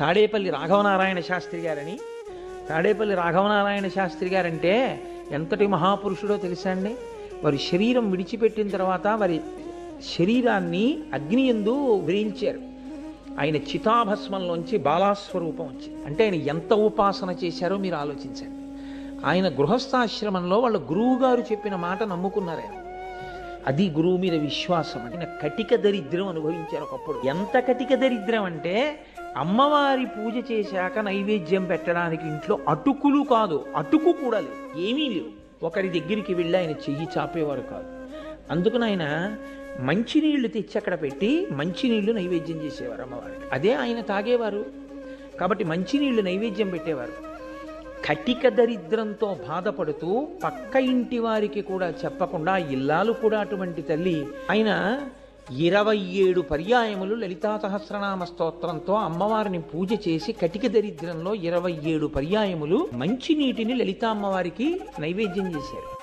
తాడేపల్లి రాఘవనారాయణ శాస్త్రి గారని. తాడేపల్లి రాఘవనారాయణ శాస్త్రి గారంటే ఎంతటి మహాపురుషుడో తెలుసా అండి? వారి శరీరం విడిచిపెట్టిన తర్వాత వారి శరీరాన్ని అగ్ని ఎందు విరించారు ఆయన చితాభస్మంలోంచి బాలాస్వరూపం వచ్చింది. అంటే ఆయన ఎంత ఉపాసన చేశారో మీరు ఆలోచించండి. ఆయన గృహస్థాశ్రమంలో వాళ్ళ గురువు గారు చెప్పిన మాట నమ్ముకున్నారు ఆయన. అది గురువు మీద విశ్వాసం. ఆయన కటిక దరిద్రం అనుభవించారు ఒకప్పుడు. ఎంత కటిక దరిద్రం అంటే అమ్మవారి పూజ చేశాక నైవేద్యం పెట్టడానికి ఇంట్లో అటుకులు కాదు అటుకు కూడా లేవు ఏమీ లేవు. ఒకరి దగ్గరికి వెళ్ళి ఆయన చెయ్యి చాపేవారు కాదు. అందుకని ఆయన మంచినీళ్ళు తెచ్చి అక్కడ పెట్టి మంచినీళ్ళు నైవేద్యం చేసేవారు అమ్మవారికి అదే ఆయన తాగేవారు. కాబట్టి మంచినీళ్ళు నైవేద్యం పెట్టేవారు. కటిక దరిద్రంతో బాధపడుతూ పక్క ఇంటి వారికి కూడా చెప్పకుండా ఇల్లాలు కూడా అటువంటి తల్లి ఆయన ఇరవై ఏడు పర్యాయములు లలితా సహస్రనామ స్తోత్రంతో అమ్మవారిని పూజ చేసి కటిక దరిద్రంలో ఇరవై ఏడు పర్యాయములు మంచినీటిని లలితా అమ్మవారికి నైవేద్యం చేశారు.